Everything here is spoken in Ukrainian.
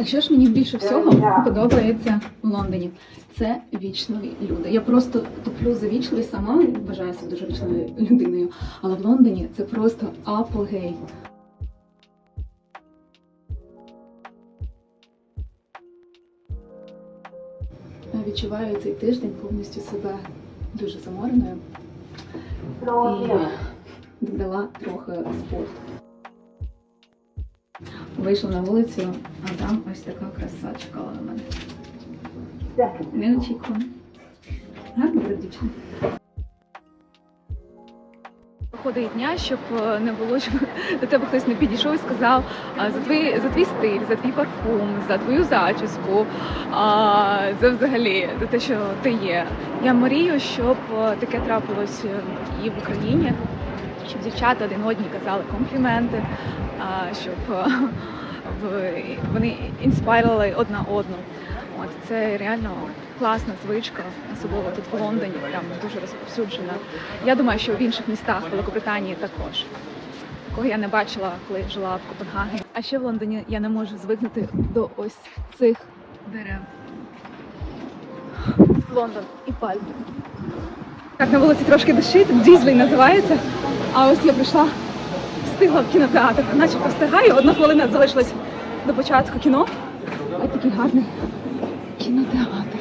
Якщо ж мені більше всього подобається в Лондоні, це вічливі люди. Я просто топлю за вічливість сама, вважаю себе дуже вічливою людиною. Але в Лондоні це просто апогей. Я відчуваю цей тиждень повністю себе дуже замореною і додала трохи спорту. Вийшла на вулицю, а там ось така краса чекала на мене. Неочікувано. Гарно буде дівчина. Проходить дня, щоб е, не було, щоб до тебе хтось не підійшов і сказав за твій, за твій стиль, за твій парфум, за твою зачіску, а, за взагалі за те, що ти є. Я мрію, щоб е, таке трапилось е, і в Україні, щоб дівчата один одній казали компліменти, щоб е, вони інспайрували одна одну. От це реально класна звичка, особливо тут в Лондоні, прям дуже розповсюджена. Я думаю, що в інших містах Великобританії також. Такого я не бачила, коли жила в Копенгагені. А ще в Лондоні я не можу звикнути до ось цих дерев. Лондон і пальми. Так на вулиці трошки дощить, дізлей називається. А ось я прийшла, встигла в кінотеатр, начебто встигаю. Одна хвилина залишилась до початку кіно. Ось такий гарний кінотеатр.